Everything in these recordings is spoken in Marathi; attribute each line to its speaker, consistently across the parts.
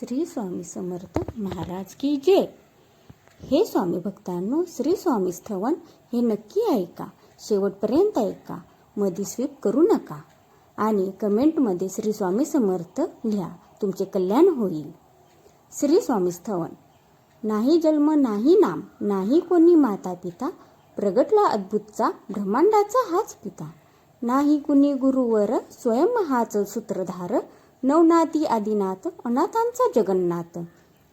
Speaker 1: श्री स्वामी समर्थ महाराज की जय. हे स्वामी भक्तांनो श्री स्वामी स्थवन हे नक्की ऐका शेवटपर्यंत ऐका मध्ये स्वीप करू नका आणि कमेंटमध्ये श्री स्वामी समर्थ लिहा तुमचे कल्याण होईल. श्री स्वामी स्थवन. नाही जन्म नाही नाम नाही कोणी माता पिता प्रगटला अद्भुतचा ब्रह्मांडाचा हाच पिता. नाही कुणी गुरुवर स्वयं हाच सूत्रधार नवनाथी आदिनाथ अनाथांचा जगन्नाथ.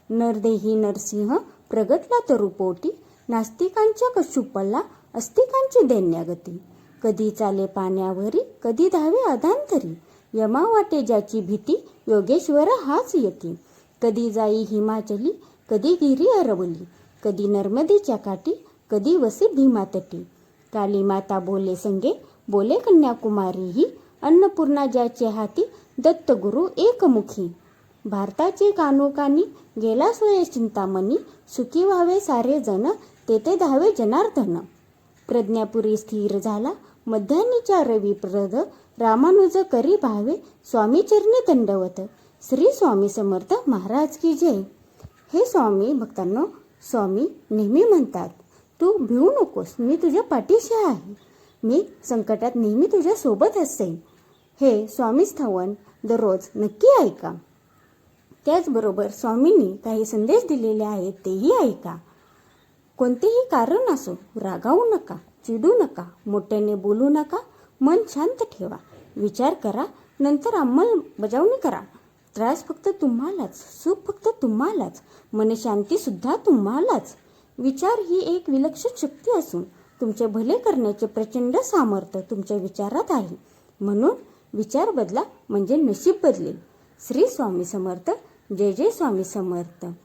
Speaker 1: नरदेही नरसिंह प्रगटला तरुपोटी नास्तिकांच्या कशुपला अस्तिकांची दैन्यागती. कधी चाले पाण्यावरी कधी धावे अधांतरी. यमा वाटे ज्याची भीती योगेश्वर हाच यती. कधी जाई हिमाचली कधी गिरी अरवली. कधी नर्मदेच्या काठी कधी वसे भीमातटी. काली माता बोले संगे बोले कन्याकुमारी ही अन्नपूर्णा ज्याचे हाती दत्तगुरु एकमुखी. भारताचे कानोकानी गेला सोये चिंतामणी सुखी व्हावे सारे जण तेथे धावे जनार्दन. प्रज्ञापुरी स्थिर झाला मध्यान्नीच्या रविप्रद रामानुज करी भावे स्वामी चरणी दंडवत. श्री स्वामी समर्थ महाराज की जय. हे स्वामी भक्तांनो स्वामी नेहमी म्हणतात तू भिवू नकोस मी तुझ्या पाठीशी आहे. मी संकटात नेहमी तुझ्या सोबत असेन. हे स्वामी स्थावन दररोज नक्की ऐका. त्याचबरोबर स्वामींनी काही संदेश दिलेले आहेत तेही ऐका. कोणतेही कारण असो रागावू नका चिडू नका मोठ्याने बोलू नका मन शांत ठेवा. विचार करा नंतर अंमलबजावणी करा. त्रास फक्त तुम्हालाच सुख फक्त तुम्हालाच मनशांतीसुद्धा तुम्हालाच. विचार ही एक विलक्षण शक्ती असून तुमचे भले करण्याचे प्रचंड सामर्थ्य तुमच्या विचारात आहे. म्हणून विचार बदला म्हणजे नशीब बदलेल. श्री स्वामी समर्थ जय जय स्वामी समर्थ.